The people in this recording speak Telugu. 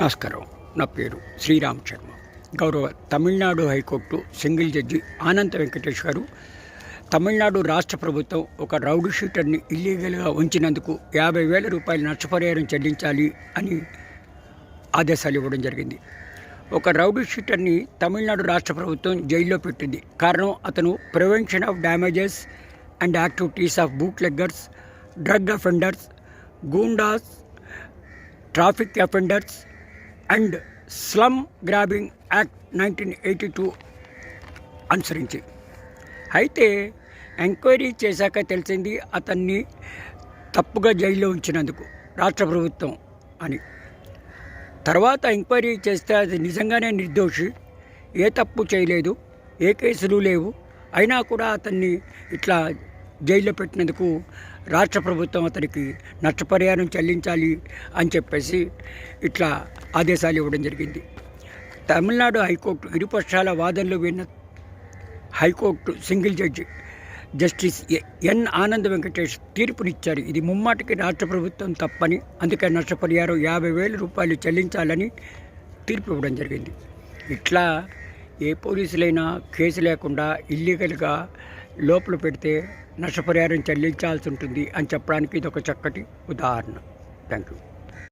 నమస్కారం. నా పేరు శ్రీరామ్ శర్మ. గౌరవ Tamil Nadu high court single judge Anand Venkatesh గారు. తమిళనాడు రాష్ట్ర ప్రభుత్వం ఒక రౌడ్ షీటర్ని ఇల్లీగల్గా ఉంచినందుకు యాభై వేల రూపాయలు నష్టపరిహారం చెల్లించాలి అని ఆదేశాలు ఇవ్వడం జరిగింది. ఒక రౌడీ షీటర్ని తమిళనాడు రాష్ట్ర ప్రభుత్వం జైల్లో పెట్టింది. కారణం అతను prevention of damages and activities of bootleggers drug offenders goondas traffic offenders and slum grabbing act nineteen eighty two అనుసరించి. అయితే ఎంక్వైరీ చేశాక తెలిసింది అతన్ని తప్పుగా జైల్లో ఉంచినందుకు రాష్ట్ర ప్రభుత్వం అని. తర్వాత ఎంక్వైరీ చేస్తే అది నిజంగానే నిర్దోషి. ఏ తప్పు చేయలేదు ఏ కేసులు లేవు అయినా కూడా అతన్ని ఇట్లా జైల్లో పెట్టినందుకు రాష్ట్ర ప్రభుత్వం అతనికి నష్టపరిహారం చెల్లించాలి అని చెప్పేసి ఇట్లా ఆదేశాలు ఇవ్వడం జరిగింది. తమిళనాడు హైకోర్టు ఇరుపక్షాల వాదనలు విన్న high court single judge justice A- N Anand Venkatesh తీర్పునిచ్చారు. ఇది ముమ్మాటికి రాష్ట్ర ప్రభుత్వం తప్పని అందుకే నష్టపరిహారం యాభై వేల రూపాయలు చెల్లించాలని తీర్పు ఇవ్వడం జరిగింది. ఇట్లా ఏ పోలీసులైనా కేసు లేకుండా ఇల్లీగల్గా లోపల పెడితే నష్టపరిహారం చెల్లించాల్సి ఉంటుంది అని చెప్పడానికి ఇది ఒక చక్కటి ఉదాహరణ. Thank you